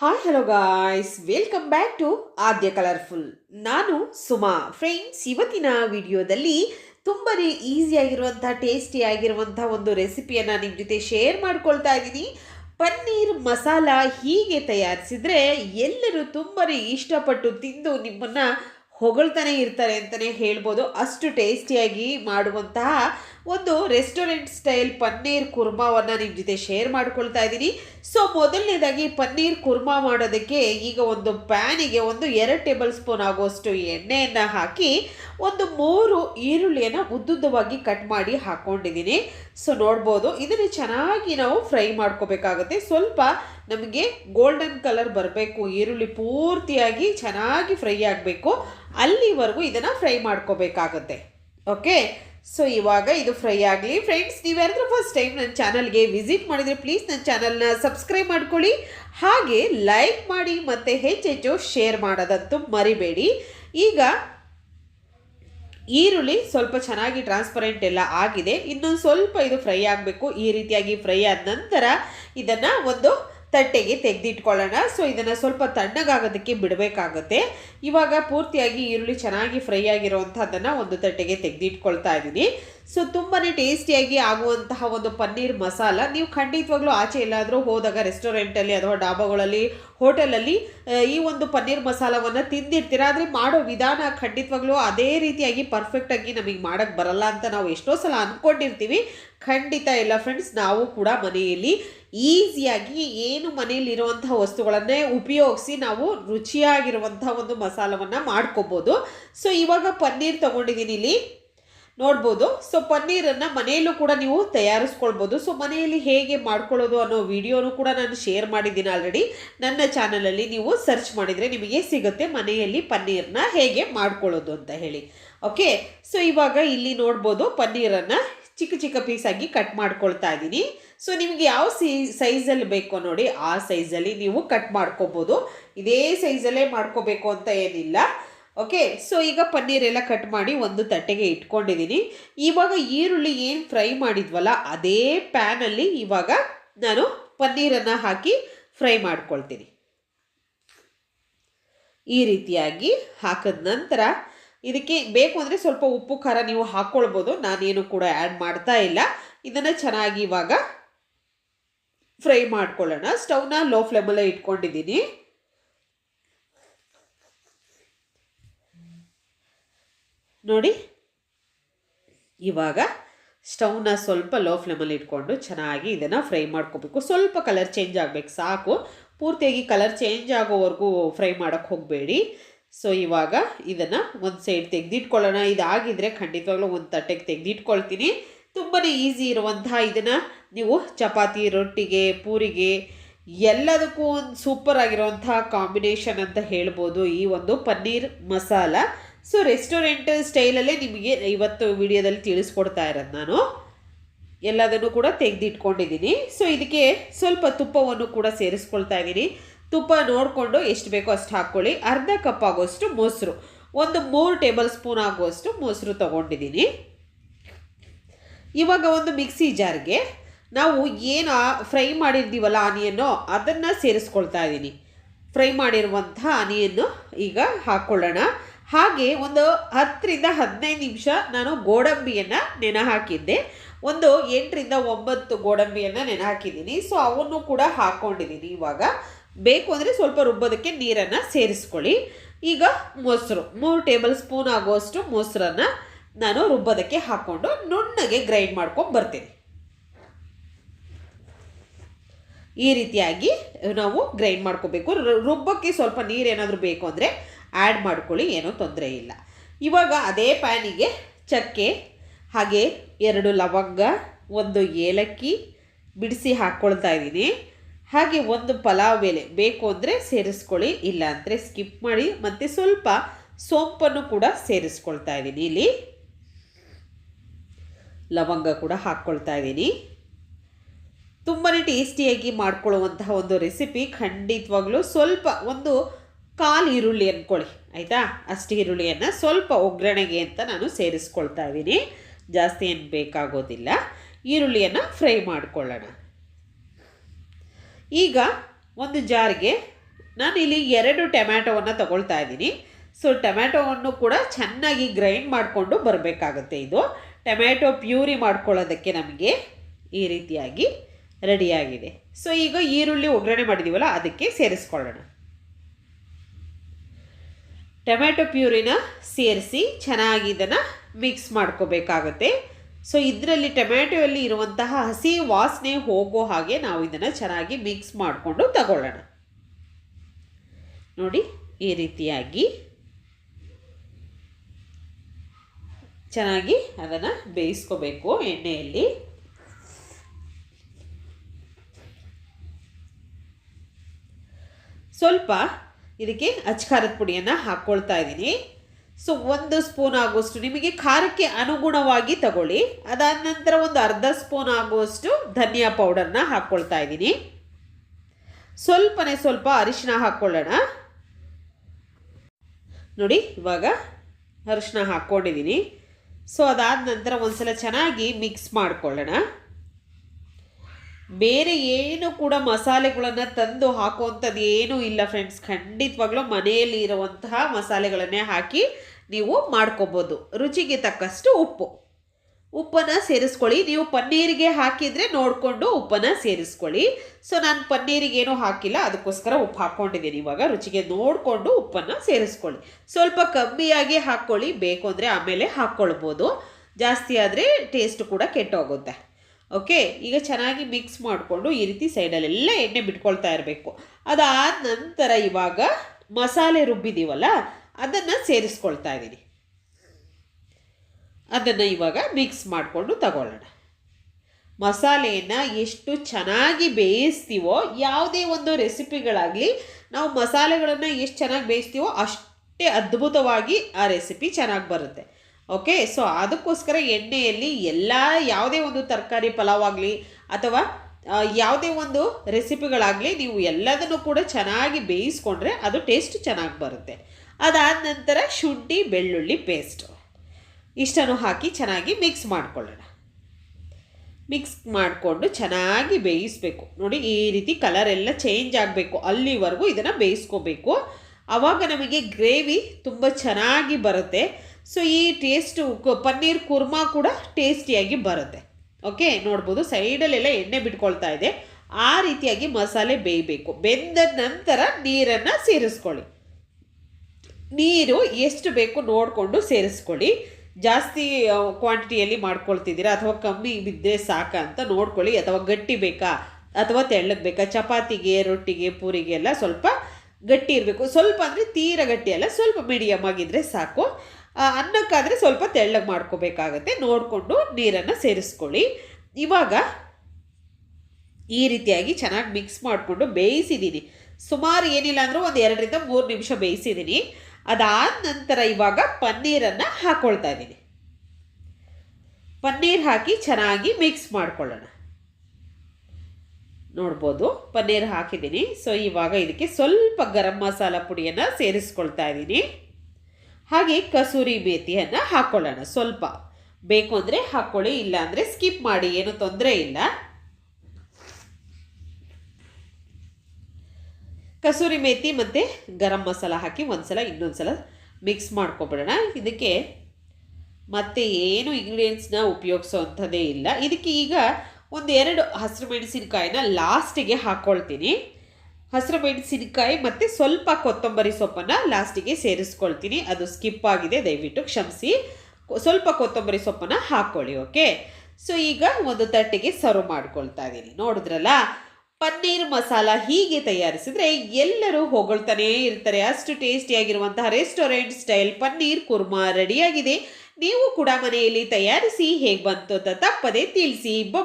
Hi hello guys welcome back to Aadya colourful ನಾನು Suma. Friends ಇವತ್ತಿನ ವಿಡಿಯೋದಲ್ಲಿ ತುಂಬನೇ ಈಸಿಯಾಗಿರುವಂಥ ಟೇಸ್ಟಿ ಆಗಿರುವಂಥ ಒಂದು ರೆಸಿಪಿಯನ್ನು ನಿಮ್ಮ ಜೊತೆ ಶೇರ್ ಮಾಡ್ಕೊಳ್ತಾ ಇದ್ದೀನಿ. ಪನ್ನೀರ್ ಮಸಾಲ ಹೀಗೆ ತಯಾರಿಸಿದರೆ ಎಲ್ಲರೂ ತುಂಬಾ ಇಷ್ಟಪಟ್ಟು ತಿಂದು ನಿಮ್ಮನ್ನು ಹೊಗಳ್ತಾನೆ ಇರ್ತಾರೆ ಅಂತಲೇ ಹೇಳ್ಬೋದು. ಅಷ್ಟು ಟೇಸ್ಟಿಯಾಗಿ ಮಾಡುವಂತಹ ಒಂದು ರೆಸ್ಟೋರೆಂಟ್ ಸ್ಟೈಲ್ ಪನ್ನೀರ್ ಕುರ್ಮಾವನ್ನು ನಿಮ್ಮ ಜೊತೆ ಶೇರ್ ಮಾಡ್ಕೊಳ್ತಾ ಇದ್ದೀನಿ. ಸೊ ಮೊದಲನೇದಾಗಿ ಪನ್ನೀರ್ ಕುರ್ಮಾ ಮಾಡೋದಕ್ಕೆ ಈಗ ಒಂದು ಪ್ಯಾನಿಗೆ ಒಂದು ಎರಡು ಟೇಬಲ್ ಸ್ಪೂನ್ ಆಗುವಷ್ಟು ಎಣ್ಣೆಯನ್ನು ಹಾಕಿ ಒಂದು ಮೂರು ಈರುಳ್ಳಿಯನ್ನು ಉದ್ದುದ್ದವಾಗಿ ಕಟ್ ಮಾಡಿ ಹಾಕ್ಕೊಂಡಿದ್ದೀನಿ ಸೊ ನೋಡ್ಬೋದು. ಇದನ್ನು ಚೆನ್ನಾಗಿ ನಾವು ಫ್ರೈ ಮಾಡ್ಕೋಬೇಕಾಗುತ್ತೆ. ಸ್ವಲ್ಪ ನಮಗೆ ಗೋಲ್ಡನ್ ಕಲರ್ ಬರಬೇಕು, ಈರುಳ್ಳಿ ಪೂರ್ತಿಯಾಗಿ ಚೆನ್ನಾಗಿ ಫ್ರೈ ಆಗಬೇಕು, ಅಲ್ಲಿವರೆಗೂ ಇದನ್ನು ಫ್ರೈ ಮಾಡ್ಕೋಬೇಕಾಗತ್ತೆ. ಓಕೆ ಸೊ ಇವಾಗ ಇದು ಫ್ರೈ ಆಗಲಿ. ಫ್ರೆಂಡ್ಸ್ ನೀವ್ಯಾರಾದ್ರೂ ಫಸ್ಟ್ ಟೈಮ್ ನನ್ನ ಚಾನಲ್ಗೆ ವಿಸಿಟ್ ಮಾಡಿದರೆ ಪ್ಲೀಸ್ ನನ್ನ ಚಾನಲ್ನ ಸಬ್ಸ್ಕ್ರೈಬ್ ಮಾಡ್ಕೊಳ್ಳಿ. ಹಾಗೆ ಲೈಕ್ ಮಾಡಿ ಮತ್ತು ಹೆಚ್ಚೆಚ್ಚು ಶೇರ್ ಮಾಡೋದಂತೂ ಮರಿಬೇಡಿ. ಈಗ ಈರುಳ್ಳಿ ಸ್ವಲ್ಪ ಚೆನ್ನಾಗಿ ಟ್ರಾನ್ಸ್ಪರೆಂಟ್ ಎಲ್ಲ ಆಗಿದೆ. ಇನ್ನೊಂದು ಸ್ವಲ್ಪ ಇದು ಫ್ರೈ ಆಗಬೇಕು. ಈ ರೀತಿಯಾಗಿ ಫ್ರೈ ಆದ ನಂತರ ಇದನ್ನು ಒಂದು ತಟ್ಟೆಗೆ ತೆಗೆದಿಟ್ಕೊಳ್ಳೋಣ. ಸೊ ಇದನ್ನು ಸ್ವಲ್ಪ ತಣ್ಣಗಾಗೋದಕ್ಕೆ ಬಿಡಬೇಕಾಗುತ್ತೆ. ಇವಾಗ ಪೂರ್ತಿಯಾಗಿ ಈರುಳ್ಳಿ ಚೆನ್ನಾಗಿ ಫ್ರೈ ಆಗಿರೋವಂಥದ್ದನ್ನು ಒಂದು ತಟ್ಟೆಗೆ ತೆಗೆದಿಟ್ಕೊಳ್ತಾ ಇದ್ದೀನಿ. ಸೊ ತುಂಬಾ ಟೇಸ್ಟಿಯಾಗಿ ಆಗುವಂತಹ ಒಂದು ಪನ್ನೀರ್ ಮಸಾಲ. ನೀವು ಖಂಡಿತವಾಗ್ಲೂ ಆಚೆ ಎಲ್ಲಾದರೂ ಹೋದಾಗ ರೆಸ್ಟೋರೆಂಟಲ್ಲಿ ಅಥವಾ ಡಾಬಾಗಳಲ್ಲಿ, ಹೋಟೆಲಲ್ಲಿ ಈ ಒಂದು ಪನ್ನೀರ್ ಮಸಾಲವನ್ನು ತಿಂದಿರ್ತೀರ. ಆದರೆ ಮಾಡೋ ವಿಧಾನ ಖಂಡಿತವಾಗ್ಲೂ ಅದೇ ರೀತಿಯಾಗಿ ಪರ್ಫೆಕ್ಟಾಗಿ ನಮಗೆ ಮಾಡೋಕ್ಕೆ ಬರಲ್ಲ ಅಂತ ನಾವು ಎಷ್ಟೋ ಸಲ ಅಂದ್ಕೊಂಡಿರ್ತೀವಿ ಖಂಡಿತ ಇಲ್ಲ ಫ್ರೆಂಡ್ಸ್ ನಾವು ಕೂಡ ಮನೆಯಲ್ಲಿ ಈಸಿಯಾಗಿ ಏನು ಮನೆಯಲ್ಲಿ ಇರುವಂತಹ ವಸ್ತುಗಳನ್ನೇ ಉಪಯೋಗಿಸಿ ನಾವು ರುಚಿಯಾಗಿರುವಂಥ ಒಂದು ಮಸಾಲವನ್ನು ಮಾಡ್ಕೋಬೋದು. ಸೊ ಇವಾಗ ಪನ್ನೀರ್ ತೊಗೊಂಡಿದ್ದೀನಿ ಇಲ್ಲಿ. ನೋಡ್ಬೋದು. ಸೊ ಪನ್ನೀರನ್ನು ಮನೆಯಲ್ಲೂ ಕೂಡ ನೀವು ತಯಾರಿಸ್ಕೊಳ್ಬೋದು. ಸೊ ಮನೆಯಲ್ಲಿ ಹೇಗೆ ಮಾಡ್ಕೊಳ್ಳೋದು ಅನ್ನೋ ವಿಡಿಯೋನು ಕೂಡ ನಾನು ಶೇರ್ ಮಾಡಿದ್ದೀನಿ ಆಲ್ರೆಡಿ ನನ್ನ ಚಾನಲಲ್ಲಿ ನೀವು ಸರ್ಚ್ ಮಾಡಿದರೆ ನಿಮಗೆ ಸಿಗುತ್ತೆ ಮನೆಯಲ್ಲಿ ಪನ್ನೀರನ್ನ ಹೇಗೆ ಮಾಡ್ಕೊಳ್ಳೋದು ಅಂತ ಹೇಳಿ. ಓಕೆ ಸೊ ಇವಾಗ ಇಲ್ಲಿ ನೋಡ್ಬೋದು ಪನ್ನೀರನ್ನು ಚಿಕ್ಕ ಚಿಕ್ಕ ಪೀಸಾಗಿ ಕಟ್ ಮಾಡ್ಕೊಳ್ತಾ ಇದ್ದೀನಿ. ಸೊ ನಿಮಗೆ ಯಾವ ಸೈ ಸೈಜಲ್ಲಿ ಬೇಕೋ ನೋಡಿ ಆ ಸೈಜಲ್ಲಿ ನೀವು ಕಟ್ ಮಾಡ್ಕೋಬೋದು. ಇದೇ ಸೈಜಲ್ಲೇ ಮಾಡ್ಕೋಬೇಕು ಅಂತ ಏನಿಲ್ಲ. ಓಕೆ ಸೊ ಈಗ ಪನ್ನೀರ್ ಎಲ್ಲ ಕಟ್ ಮಾಡಿ ಒಂದು ತಟ್ಟೆಗೆ ಇಟ್ಕೊಂಡಿದ್ದೀನಿ ಇವಾಗ ಈರುಳ್ಳಿ ಏನು ಫ್ರೈ ಮಾಡಿದ್ವಲ್ಲ, ಅದೇ ಪ್ಯಾನಲ್ಲಿ ಇವಾಗ ನಾನು ಪನ್ನೀರನ್ನು ಹಾಕಿ ಫ್ರೈ ಮಾಡ್ಕೊಳ್ತೀನಿ. ಈ ರೀತಿಯಾಗಿ ಹಾಕಿದ ನಂತರ ಇದಕ್ಕೆ ಬೇಕು ಅಂದರೆ ಸ್ವಲ್ಪ ಉಪ್ಪು, ಖಾರ ನೀವು ಹಾಕ್ಕೊಳ್ಬೋದು ನಾನೇನು ಕೂಡ ಆ್ಯಡ್ ಮಾಡ್ತಾ ಇಲ್ಲ. ಇದನ್ನು ಚೆನ್ನಾಗಿ ಇವಾಗ ಫ್ರೈ ಮಾಡ್ಕೊಳ್ಳೋಣ. ಸ್ಟವ್ನ ಲೋ ಫ್ಲೇಮಲ್ಲೇ ಇಟ್ಕೊಂಡಿದ್ದೀನಿ ನೋಡಿ. ಇವಾಗ ಸ್ಟವ್ನ ಸ್ವಲ್ಪ ಲೋ ಫ್ಲೇಮಲ್ಲಿ ಇಟ್ಕೊಂಡು ಚೆನ್ನಾಗಿ ಇದನ್ನು ಫ್ರೈ ಮಾಡ್ಕೋಬೇಕು. ಸ್ವಲ್ಪ ಕಲರ್ ಚೇಂಜ್ ಆಗಬೇಕು, ಸಾಕು. ಪೂರ್ತಿಯಾಗಿ ಕಲರ್ ಚೇಂಜ್ ಆಗೋವರೆಗೂ ಫ್ರೈ ಮಾಡೋಕ್ಕೆ ಹೋಗಬೇಡಿ. ಸೊ ಇವಾಗ ಇದನ್ನು ಒಂದು ಸೈಡ್ ತೆಗೆದಿಟ್ಕೊಳ್ಳೋಣ. ಇದಾಗಿದ್ದರೆ ಖಂಡಿತವಾಗ್ಲೂ ಒಂದು ತಟ್ಟೆಗೆ ತೆಗೆದಿಟ್ಕೊಳ್ತೀನಿ. ತುಂಬಾ ಈಸಿ ಇರುವಂತಹ ಇದನ್ನು ನೀವು ಚಪಾತಿ, ರೊಟ್ಟಿಗೆ, ಪೂರಿಗೆ ಎಲ್ಲದಕ್ಕೂ ಒಂದು ಸೂಪರ್ ಆಗಿರುವಂತಹ ಕಾಂಬಿನೇಷನ್ ಅಂತ ಹೇಳ್ಬೋದು ಈ ಒಂದು ಪನ್ನೀರ್ ಮಸಾಲ. ಸೊ ರೆಸ್ಟೋರೆಂಟ್ ಸ್ಟೈಲಲ್ಲೇ ನಿಮಗೆ ಇವತ್ತು ವಿಡಿಯೋದಲ್ಲಿ ತಿಳಿಸ್ಕೊಡ್ತಾ ಇರೋದು ನಾನು. ಎಲ್ಲದನ್ನು ಕೂಡ ತೆಗೆದಿಟ್ಕೊಂಡಿದ್ದೀನಿ. ಸೊ ಇದಕ್ಕೆ ಸ್ವಲ್ಪ ತುಪ್ಪವನ್ನು ಕೂಡ ಸೇರಿಸ್ಕೊಳ್ತಾ ಇದ್ದೀನಿ. ತುಪ್ಪ ನೋಡಿಕೊಂಡು ಎಷ್ಟು ಬೇಕೋ ಅಷ್ಟು ಹಾಕ್ಕೊಳ್ಳಿ. ಅರ್ಧ ಕಪ್ ಆಗೋಷ್ಟು ಮೊಸರು. ಒಂದು ಮೂರು ಟೇಬಲ್ ಸ್ಪೂನ್ ಆಗುವಷ್ಟು ಮೊಸರು ತೊಗೊಂಡಿದ್ದೀನಿ. ಇವಾಗ ಒಂದು ಮಿಕ್ಸಿ ಜಾರ್ಗೆ ನಾವು ಏನು ಫ್ರೈ ಮಾಡಿದ್ದೀವಲ್ಲ ಆನಿಯನ್ನು, ಅದನ್ನು ಸೇರಿಸ್ಕೊಳ್ತಾ ಇದ್ದೀನಿ. ಫ್ರೈ ಮಾಡಿರುವಂಥ ಆನಿಯನ್ನು ಈಗ ಹಾಕ್ಕೊಳ್ಳೋಣ. ಹಾಗೆ ಒಂದು ಹತ್ತರಿಂದ ಹದಿನೈದು ನಿಮಿಷ ನಾನು ಗೋಡಂಬಿಯನ್ನು ನೆನೆ ಹಾಕಿದ್ದೆ ಒಂದು ಎಂಟರಿಂದ ಒಂಬತ್ತು ಗೋಡಂಬಿಯನ್ನು ನೆನೆ ಹಾಕಿದ್ದೀನಿ ಸೊ ಅವನ್ನು ಕೂಡ ಹಾಕ್ಕೊಂಡಿದ್ದೀನಿ ಇವಾಗ. ಬೇಕು ಅಂದರೆ ಸ್ವಲ್ಪ ರುಬ್ಬೋದಕ್ಕೆ ನೀರನ್ನು ಸೇರಿಸ್ಕೊಳ್ಳಿ. ಈಗ ಮೊಸರು, ಮೂರು ಟೇಬಲ್ ಸ್ಪೂನ್ ಆಗುವಷ್ಟು ಮೊಸರನ್ನು ನಾನು ರುಬ್ಬೋದಕ್ಕೆ ಹಾಕ್ಕೊಂಡು ನುಣ್ಣಗೆ ಗ್ರೈಂಡ್ ಮಾಡ್ಕೊಂಡು ಬರ್ತೀನಿ. ಈ ರೀತಿಯಾಗಿ ನಾವು ಗ್ರೈಂಡ್ ಮಾಡ್ಕೋಬೇಕು. ರುಬ್ಬಕ್ಕೆ ಸ್ವಲ್ಪ ನೀರು ಏನಾದರೂ ಬೇಕು ಅಂದರೆ ಆ್ಯಡ್ ಮಾಡ್ಕೊಳ್ಳಿ, ಏನೂ ತೊಂದರೆ ಇಲ್ಲ. ಇವಾಗ ಅದೇ ಪ್ಯಾನಿಗೆ ಚಕ್ಕೆ, ಹಾಗೆ ಎರಡು ಲವಂಗ, ಒಂದು ಏಲಕ್ಕಿ ಬಿಡಿಸಿ ಹಾಕ್ಕೊಳ್ತಾ ಇದ್ದೀನಿ. ಹಾಗೆ ಒಂದು ಪಲಾವ್ ಎಲೆ ಬೇಕು ಅಂದರೆ ಸೇರಿಸ್ಕೊಳ್ಳಿ, ಇಲ್ಲ ಅಂದರೆ ಸ್ಕಿಪ್ ಮಾಡಿ, ಮತ್ತು ಸ್ವಲ್ಪ ಸೋಂಪನ್ನು ಕೂಡ ಸೇರಿಸ್ಕೊಳ್ತಾ ಇದ್ದೀನಿ. ಇಲ್ಲಿ ಲವಂಗ ಕೂಡ ಹಾಕ್ಕೊಳ್ತಾ ಇದ್ದೀನಿ. ತುಂಬಾ ಟೇಸ್ಟಿಯಾಗಿ ಮಾಡ್ಕೊಳ್ಳುವಂತಹ ಒಂದು ರೆಸಿಪಿ ಖಂಡಿತವಾಗ್ಲೂ ಸ್ವಲ್ಪ ಒಂದು ಕಾಲು ಈರುಳ್ಳಿ ಅಂದ್ಕೊಳ್ಳಿ ಆಯಿತಾ? ಅಷ್ಟು ಈರುಳ್ಳಿಯನ್ನು ಸ್ವಲ್ಪ ಒಗ್ಗರಣೆಗೆ ಅಂತ ನಾನು ಸೇರಿಸ್ಕೊಳ್ತಾ ಇದ್ದೀನಿ. ಜಾಸ್ತಿ ಏನು ಬೇಕಾಗೋದಿಲ್ಲ. ಈರುಳ್ಳಿಯನ್ನು ಫ್ರೈ ಮಾಡಿಕೊಳ್ಳೋಣ. ಈಗ ಒಂದು ಜಾರ್ಗೆ ನಾನು ಇಲ್ಲಿ ಎರಡು ಟೊಮ್ಯಾಟೋವನ್ನು ತಗೊಳ್ತಾ ಇದ್ದೀನಿ. ಸೊ, ಟೊಮ್ಯಾಟೋವನ್ನು ಕೂಡ ಚೆನ್ನಾಗಿ ಗ್ರೈಂಡ್ ಮಾಡಿಕೊಂಡು ಬರಬೇಕಾಗುತ್ತೆ ಇದು. ಟೊಮ್ಯಾಟೊ ಪ್ಯೂರಿ ಮಾಡ್ಕೊಳ್ಳೋದಕ್ಕೆ ನಮಗೆ ಈ ರೀತಿಯಾಗಿ ರೆಡಿಯಾಗಿದೆ. ಸೊ, ಈಗ ಈರುಳ್ಳಿ ಒಗ್ಗರಣೆ ಮಾಡಿದ್ದೀವಲ್ಲ ಅದಕ್ಕೆ ಸೇರಿಸ್ಕೊಳ್ಳೋಣ. ಟೊಮ್ಯಾಟೊ ಪ್ಯೂರಿನ ಸೇರಿಸಿ ಚೆನ್ನಾಗಿ ಇದನ್ನು ಮಿಕ್ಸ್ ಮಾಡ್ಕೋಬೇಕಾಗತ್ತೆ. ಸೊ ಇದರಲ್ಲಿ ಟೊಮ್ಯಾಟೊಯಲ್ಲಿ ಇರುವಂತಹ ಹಸಿ ವಾಸನೆ ಹೋಗೋ ಹಾಗೆ ನಾವು ಇದನ್ನು ಚೆನ್ನಾಗಿ ಮಿಕ್ಸ್ ಮಾಡಿಕೊಂಡು ತಗೊಳ್ಳೋಣ. ನೋಡಿ, ಈ ರೀತಿಯಾಗಿ ಚೆನ್ನಾಗಿ ಅದನ್ನು ಬೇಯಿಸ್ಕೋಬೇಕು ಎಣ್ಣೆಯಲ್ಲಿ. ಸ್ವಲ್ಪ ಇದಕ್ಕೆ ಅಚ್ಕಾರದ ಪುಡಿಯನ್ನು ಹಾಕ್ಕೊಳ್ತಾ ಇದ್ದೀನಿ. ಸೊ ಒಂದು ಸ್ಪೂನ್ ಆಗುವಷ್ಟು ನಿಮಗೆ ಖಾರಕ್ಕೆ ಅನುಗುಣವಾಗಿ ತಗೊಳ್ಳಿ. ಅದಾದ ನಂತರ ಒಂದು ಅರ್ಧ ಸ್ಪೂನ್ ಆಗುವಷ್ಟು ಧನಿಯಾ ಪೌಡರ್ನ ಹಾಕ್ಕೊಳ್ತಾ ಇದ್ದೀನಿ. ಸ್ವಲ್ಪನೇ ಸ್ವಲ್ಪ ಅರಿಶಿನ ಹಾಕ್ಕೊಳ್ಳೋಣ ನೋಡಿ, ಇವಾಗ ಅರಿಶಿನ ಹಾಕ್ಕೊಂಡಿದ್ದೀನಿ ಸೊ ಅದಾದ ನಂತರ ಒಂದ್ಸಲ ಚೆನ್ನಾಗಿ ಮಿಕ್ಸ್ ಮಾಡ್ಕೊಳ್ಳೋಣ. ಬೇರೆ ಏನು ಕೂಡ ಮಸಾಲೆಗಳನ್ನು ತಂದು ಹಾಕುವಂಥದ್ದು ಏನೂ ಇಲ್ಲ ಫ್ರೆಂಡ್ಸ್ ಖಂಡಿತವಾಗ್ಲೂ ಮನೆಯಲ್ಲಿ ಇರುವಂತಹ ಮಸಾಲೆಗಳನ್ನೇ ಹಾಕಿ ನೀವು ಮಾಡ್ಕೋಬೋದು. ರುಚಿಗೆ ತಕ್ಕಷ್ಟು ಉಪ್ಪು. ಉಪ್ಪನ್ನು ಸೇರಿಸ್ಕೊಳ್ಳಿ. ನೀವು ಪನ್ನೀರಿಗೆ ಹಾಕಿದರೆ ನೋಡಿಕೊಂಡು ಉಪ್ಪನ್ನು ಸೇರಿಸ್ಕೊಳ್ಳಿ. ಸೊ ನಾನು ಪನ್ನೀರಿಗೆ ಏನೂ ಹಾಕಿಲ್ಲ. ಅದಕ್ಕೋಸ್ಕರ ಉಪ್ಪು ಹಾಕ್ಕೊಂಡಿದ್ದೀನಿ. ಇವಾಗ ರುಚಿಗೆ ನೋಡಿಕೊಂಡು ಉಪ್ಪನ್ನು ಸೇರಿಸ್ಕೊಳ್ಳಿ. ಸ್ವಲ್ಪ ಕಮ್ಮಿಯಾಗಿ ಹಾಕ್ಕೊಳ್ಳಿ. ಬೇಕು ಅಂದರೆ ಆಮೇಲೆ ಹಾಕ್ಕೊಳ್ಬೋದು. ಜಾಸ್ತಿ ಆದರೆ ಟೇಸ್ಟ್ ಕೂಡ ಕೆಟ್ಟೋಗುತ್ತೆ. ಓಕೆ ಈಗ ಚೆನ್ನಾಗಿ ಮಿಕ್ಸ್ ಮಾಡಿಕೊಂಡು ಈ ರೀತಿ ಸೈಡಲ್ಲೆಲ್ಲ ಎಣ್ಣೆ ಬಿಟ್ಕೊಳ್ತಾ ಇರಬೇಕು. ಅದಾದ ನಂತರ ಇವಾಗ ಮಸಾಲೆ ರುಬ್ಬಿದ್ದೀವಲ್ಲ ಅದನ್ನು ಸೇರಿಸ್ಕೊಳ್ತಾ ಇದ್ದೀನಿ ಅದನ್ನು ಇವಾಗ ಮಿಕ್ಸ್ ಮಾಡಿಕೊಂಡು ತಗೊಳ್ಳೋಣ. ಮಸಾಲೆಯನ್ನು ಎಷ್ಟು ಚೆನ್ನಾಗಿ ಬೇಯಿಸ್ತೀವೋ, ಯಾವುದೇ ಒಂದು ರೆಸಿಪಿಗಳಾಗಲಿ ನಾವು ಮಸಾಲೆಗಳನ್ನು ಎಷ್ಟು ಚೆನ್ನಾಗಿ ಬೇಯಿಸ್ತೀವೋ ಅಷ್ಟೇ ಅದ್ಭುತವಾಗಿ ಆ ರೆಸಿಪಿ ಚೆನ್ನಾಗಿ ಬರುತ್ತೆ. ಓಕೆ ಸೊ ಅದಕ್ಕೋಸ್ಕರ ಎಣ್ಣೆಯಲ್ಲಿ ಎಲ್ಲ ಯಾವುದೇ ಒಂದು ತರಕಾರಿ ಪಲಾವ್ ಆಗಲಿ ಅಥವಾ ಯಾವುದೇ ಒಂದು ರೆಸಿಪಿಗಳಾಗಲಿ ನೀವು ಎಲ್ಲದನ್ನು ಕೂಡ ಚೆನ್ನಾಗಿ ಬೇಯಿಸ್ಕೊಂಡ್ರೆ ಅದು ಟೇಸ್ಟ್ ಚೆನ್ನಾಗಿ ಬರುತ್ತೆ. ಅದಾದ ನಂತರ ಶುಂಠಿ, ಬೆಳ್ಳುಳ್ಳಿ ಪೇಸ್ಟು ಇಷ್ಟನ್ನು ಹಾಕಿ ಚೆನ್ನಾಗಿ ಮಿಕ್ಸ್ ಮಾಡ್ಕೊಳ್ಳೋಣ. ಮಿಕ್ಸ್ ಮಾಡಿಕೊಂಡು ಚೆನ್ನಾಗಿ ಬೇಯಿಸಬೇಕು. ನೋಡಿ, ಈ ರೀತಿ ಕಲರ್ ಎಲ್ಲ ಚೇಂಜ್ ಆಗಬೇಕು. ಅಲ್ಲಿವರೆಗೂ ಇದನ್ನು ಬೇಯಿಸ್ಕೋಬೇಕು. ಆವಾಗ ನಮಗೆ ಗ್ರೇವಿ ತುಂಬ ಚೆನ್ನಾಗಿ ಬರುತ್ತೆ. ಸೊ ಈ ಟೇಸ್ಟು ಪನ್ನೀರ್ ಕುರ್ಮಾ ಕೂಡ ಟೇಸ್ಟಿಯಾಗಿ ಬರುತ್ತೆ. ಓಕೆ ನೋಡ್ಬೋದು ಸೈಡಲ್ಲೆಲ್ಲ ಎಣ್ಣೆ ಬಿಟ್ಕೊಳ್ತಾ ಇದೆ. ಆ ರೀತಿಯಾಗಿ ಮಸಾಲೆ ಬೇಯಬೇಕು. ಬೆಂದ ನಂತರ ನೀರನ್ನು ಸೇರಿಸ್ಕೊಳ್ಳಿ. ನೀರು ಎಷ್ಟು ಬೇಕು ನೋಡಿಕೊಂಡು ಸೇರಿಸ್ಕೊಳ್ಳಿ. ಜಾಸ್ತಿ ಕ್ವಾಂಟಿಟಿಯಲ್ಲಿ ಮಾಡ್ಕೊಳ್ತಿದ್ದೀರಾ, ಅಥವಾ ಕಮ್ಮಿ ಬಿದ್ದರೆ ಸಾಕಾ ಅಂತ ನೋಡ್ಕೊಳ್ಳಿ. ಅಥವಾ ಗಟ್ಟಿ ಬೇಕಾ, ಅಥವಾ ತೆಳ್ಳಗೆ ಬೇಕಾ, ಚಪಾತಿಗೆ, ರೊಟ್ಟಿಗೆ, ಪೂರಿಗೆ ಎಲ್ಲ ಸ್ವಲ್ಪ ಗಟ್ಟಿ ಇರಬೇಕು. ಸ್ವಲ್ಪ ಅಂದರೆ ತೀರ ಗಟ್ಟಿ ಅಲ್ಲ, ಸ್ವಲ್ಪ ಮೀಡಿಯಮ್ ಆಗಿದ್ದರೆ ಸಾಕು. ಅನ್ನಕ್ಕಾದರೆ ಸ್ವಲ್ಪ ತೆಳ್ಳಗೆ ಮಾಡ್ಕೋಬೇಕಾಗತ್ತೆ. ನೋಡಿಕೊಂಡು ನೀರನ್ನು ಸೇರಿಸ್ಕೊಳ್ಳಿ. ಇವಾಗ ಈ ರೀತಿಯಾಗಿ ಚೆನ್ನಾಗಿ ಮಿಕ್ಸ್ ಮಾಡಿಕೊಂಡು ಬೇಯಿಸಿದ್ದೀನಿ ಸುಮಾರು ಏನಿಲ್ಲ ಅಂದರೂ ಒಂದು ಎರಡರಿಂದ ಮೂರು ನಿಮಿಷ ಬೇಯಿಸಿದ್ದೀನಿ ಅದಾದ ನಂತರ ಇವಾಗ ಪನ್ನೀರನ್ನು ಹಾಕ್ಕೊಳ್ತಾ ಇದ್ದೀನಿ. ಪನ್ನೀರ್ ಹಾಕಿ ಚೆನ್ನಾಗಿ ಮಿಕ್ಸ್ ಮಾಡ್ಕೊಳ್ಳೋಣ. ನೋಡ್ಬೋದು, ಪನ್ನೀರ್ ಹಾಕಿದ್ದೀನಿ ಸೊ ಇವಾಗ ಇದಕ್ಕೆ ಸ್ವಲ್ಪ ಗರಂ ಮಸಾಲ ಪುಡಿಯನ್ನು ಸೇರಿಸ್ಕೊಳ್ತಾ ಇದ್ದೀನಿ. ಹಾಗೆ ಕಸೂರಿ ಮೇಥಿಯನ್ನು ಹಾಕ್ಕೊಳ್ಳೋಣ ಸ್ವಲ್ಪ ಬೇಕು ಅಂದರೆ ಹಾಕ್ಕೊಳ್ಳಿ ಇಲ್ಲ ಅಂದರೆ ಸ್ಕಿಪ್ ಮಾಡಿ, ಏನು ತೊಂದರೆ ಇಲ್ಲ. ಕಸೂರಿ ಮೇಥಿ ಮತ್ತು ಗರಂ ಮಸಾಲ ಹಾಕಿ ಒಂದ್ಸಲ, ಇನ್ನೊಂದ್ಸಲ ಮಿಕ್ಸ್ ಮಾಡ್ಕೊಬಿಡೋಣ. ಇದಕ್ಕೆ ಮತ್ತೆ ಏನು ಇಂಗ್ರೀಡಿಯೆಂಟ್ಸ್ನ ಉಪಯೋಗಿಸೋ ಅಂಥದ್ದೇ ಇಲ್ಲ. ಇದಕ್ಕೆ ಈಗ ಒಂದು ಎರಡು ಹಸಿರು ಮೆಣಸಿನಕಾಯಿನ ಲಾಸ್ಟಿಗೆ ಹಾಕ್ಕೊಳ್ತೀನಿ ಹಸಿರು ಮೆಣಸಿನಕಾಯಿ ಮತ್ತು ಸ್ವಲ್ಪ ಕೊತ್ತಂಬರಿ ಸೊಪ್ಪನ್ನು ಲಾಸ್ಟಿಗೆ ಸೇರಿಸ್ಕೊಳ್ತೀನಿ. ಅದು ಸ್ಕಿಪ್ ಆಗಿದೆ, ದಯವಿಟ್ಟು ಕ್ಷಮಿಸಿ. ಸ್ವಲ್ಪ ಕೊತ್ತಂಬರಿ ಸೊಪ್ಪನ್ನು ಹಾಕ್ಕೊಳ್ಳಿ ಓಕೆ ಸೊ ಈಗ ಒಂದು ತಟ್ಟೆಗೆ ಸರ್ವ್ ಮಾಡ್ಕೊಳ್ತಾ ಇದ್ದೀನಿ. ನೋಡಿದ್ರಲ್ಲ, ಪನ್ನೀರ್ ಮಸಾಲ ಹೀಗೆ ತಯಾರಿಸಿದ್ರೆ ಎಲ್ಲರೂ ಹೊಗಳ್ತಾನೇ ಇರ್ತಾರೆ. ಅಷ್ಟು ಟೇಸ್ಟಿಯಾಗಿರುವಂತಹ ರೆಸ್ಟೋರೆಂಟ್ ಸ್ಟೈಲ್ ಪನ್ನೀರ್ ಕುರ್ಮಾ ರೆಡಿಯಾಗಿದೆ ನೀವು ಕೂಡ ಮನೆಯಲ್ಲಿ ತಯಾರಿಸಿ ಹೇಗೆ ಬಂತು ಅಂತ ತಪ್ಪದೆ ತಿಳಿಸಿ. ಬಬಾ